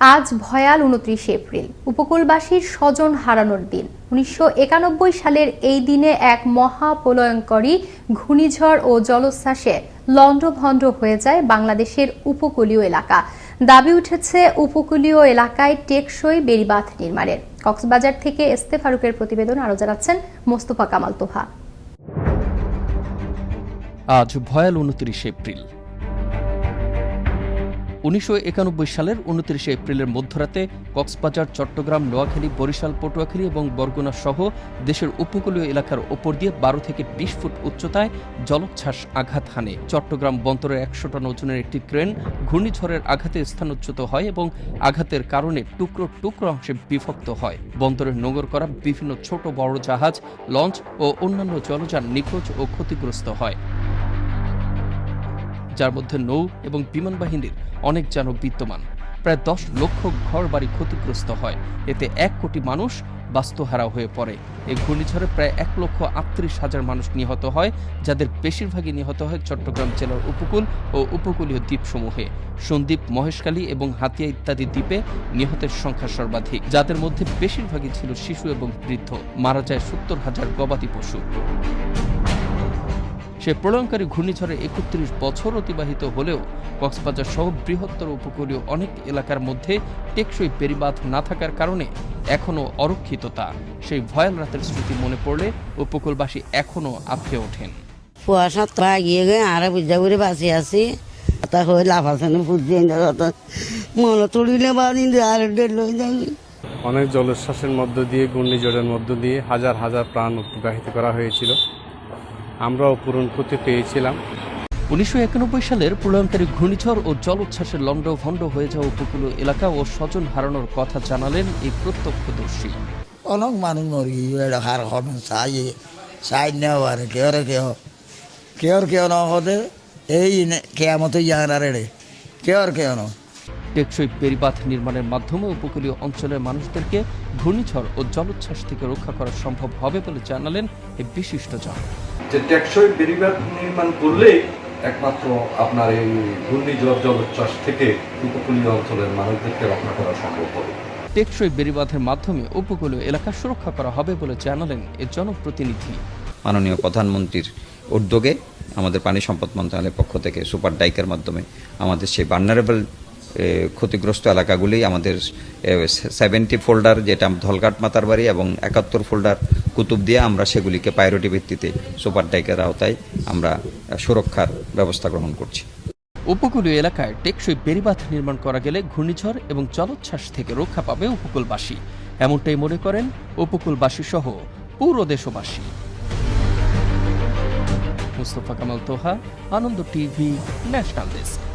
আজ ভয়াল উনত্রিশে এপ্রিল। উপকূলবাসীর স্বজন হারানোর দিন। উনিশশো একানব্বই সালের এই দিনে এক মহাপ্রলয়ঙ্করী ঘূর্ণিঝড় ও জলোচ্ছ্বাসে লণ্ডভণ্ড হয়ে যায় বাংলাদেশের উপকূলীয় এলাকা। দাবি উঠেছে উপকূলীয় এলাকায় টেকসই বেড়িবাঁধ নির্মাণের। কক্সবাজার থেকে এস্তে ফারুকের প্রতিবেদন আরও জানাচ্ছেন মোস্তফা কামাল তোহা। আজ ভয়াল উনত্রিশে এপ্রিল। উনিশশো একানব্বই সালের উনত্রিশে এপ্রিলের মধ্যরাতে কক্সবাজার, চট্টগ্রাম, নোয়াখালী, বরিশাল, পটুয়াখালী এবং বরগুনা সহ দেশের উপকূলীয় এলাকার ওপর দিয়ে বারো থেকে বিশ ফুট উচ্চতায় জলোচ্ছ্বাস আঘাত হানে। চট্টগ্রাম বন্দরের একশো টন ওজনের একটি ক্রেন ঘূর্ণিঝড়ের আঘাতে স্থানচ্যুত হয় এবং আঘাতের কারণে টুকরো টুকরো অংশে বিভক্ত হয়। বন্দরে নোঙর করা বিভিন্ন ছোট বড় জাহাজ, লঞ্চ ও অন্যান্য জলযান নিখোঁজ ও ক্ষতিগ্রস্ত হয়। যার মধ্যে নৌ এবং বিমান বাহিনীর অনেক যানও বিদ্যমান। প্রায় দশ লক্ষ ঘর বাড়ি ক্ষতিগ্রস্ত হয়। এতে এক কোটি মানুষ বাস্তুহারা হয়ে পড়ে। এই ঘূর্ণিঝড়ে প্রায় এক লক্ষ আটত্রিশ হাজার মানুষ নিহত হয়, যাদের বেশিরভাগই নিহত হয় চট্টগ্রাম জেলার উপকূল ও উপকূলীয় দ্বীপসমূহে। সন্দ্বীপ মহেশখালী এবং হাতিয়া ইত্যাদি দ্বীপে নিহতের সংখ্যা সর্বাধিক, যাদের মধ্যে বেশিরভাগই ছিল শিশু এবং বৃদ্ধ। মারা যায় সত্তর হাজার গবাদি পশু। সে প্রলয়ঙ্কারী ঘূর্ণিঝড়ে একত্রিশ বছর অতিবাহিত হলেও কক্সবাজার সহ বৃহত্তর উপকূলীয় অনেক এলাকার মধ্যে টেকসই বেড়িবাঁধ না থাকার কারণে এখনও অরক্ষিত তা। সেই ভয়াল রাতের স্মৃতি মনে পড়লে উপকূলবাসী এখনও আঁফে ওঠেন। কুয়াশা তা গিয়ে গে আরে বুঝা করে বাঁচি আছি। তা হয়ে লাভ আছে না বুঝছি মনে তুলিলে বাদিন আর লই যাই অনেক জলোচ্ছ্বাসের মধ্য দিয়ে ঘূর্ণিঝড়ের মধ্য দিয়ে হাজার হাজার প্রাণ অতিবাহিত করা হয়েছিল। আমরাও পূরণ করতে পেয়েছিলাম। উনিশশো একানব্বই সালের প্রলয়ঙ্কারী ঘূর্ণিঝড় ও জলোচ্ছ্বাসের লণ্ডভণ্ড হয়ে যাওয়া উপকূলীয় এলাকা ও স্বজন হারানোর কথা জানালেন এই প্রত্যক্ষদর্শী। অনেক মানুষ মরি হার হবে চাই চাই নেওয়া আর কেউ কেউ। কেউ কেউ ন হতে এই কেমতো ইয়ার রে কেউ কেউ ন টেকসই বেড়িবাঁধ নির্মাণের মাধ্যমে উপকূলীয় অঞ্চলের মানুষদেরকে ঘূর্ণিঝড় ও জলোচ্ছ্বাস থেকে রক্ষা করা সম্ভব হবে বলে জানালেন এই বিশিষ্টজন যে টেকসই বেড়িবাঁধ নির্মাণ করলে একমাত্র আপনার এই ঘূর্ণিঝড় জলোচ্ছ্বাস থেকে উপকূলীয় অঞ্চলের মানুষদেরকে রক্ষা করা সম্ভব হবে। টেকসই বেড়িবাঁধের মাধ্যমে উপকূলীয় এলাকা সুরক্ষা করা হবে বলে জানালেন এ জনপ্রতিনিধি। মাননীয় প্রধানমন্ত্রীর উদ্যোগে আমাদের পানি সম্পদ মন্ত্রণালয়ের পক্ষ থেকে সুপার ডাইকের মাধ্যমে আমাদের সেই বার্নারেবল ক্ষতিগ্রস্ত এলাকাগুলি আমাদের সেভেন্টি ফোল্ডার যেটা ধলঘাট মাতার বাড়ি এবং একাত্তর ফোল্ডার কুতুব দিয়ে আমরা সেগুলিকে প্রায়োরিটি ভিত্তিতে সুপার ডাইকের আওতায় আমরা সুরক্ষার ব্যবস্থা গ্রহণ করছি। উপকূলীয় এলাকায় টেকসই বেড়িবাঁধ নির্মাণ করা গেলে ঘূর্ণিঝড় এবং জলোচ্ছ্বাস থেকে রক্ষা পাবে উপকূলবাসী। এমনটাই মনে করেন উপকূলবাসী সহ পুরো দেশবাসী। Mustafa Kamal Toha, Ananda TV, national desk.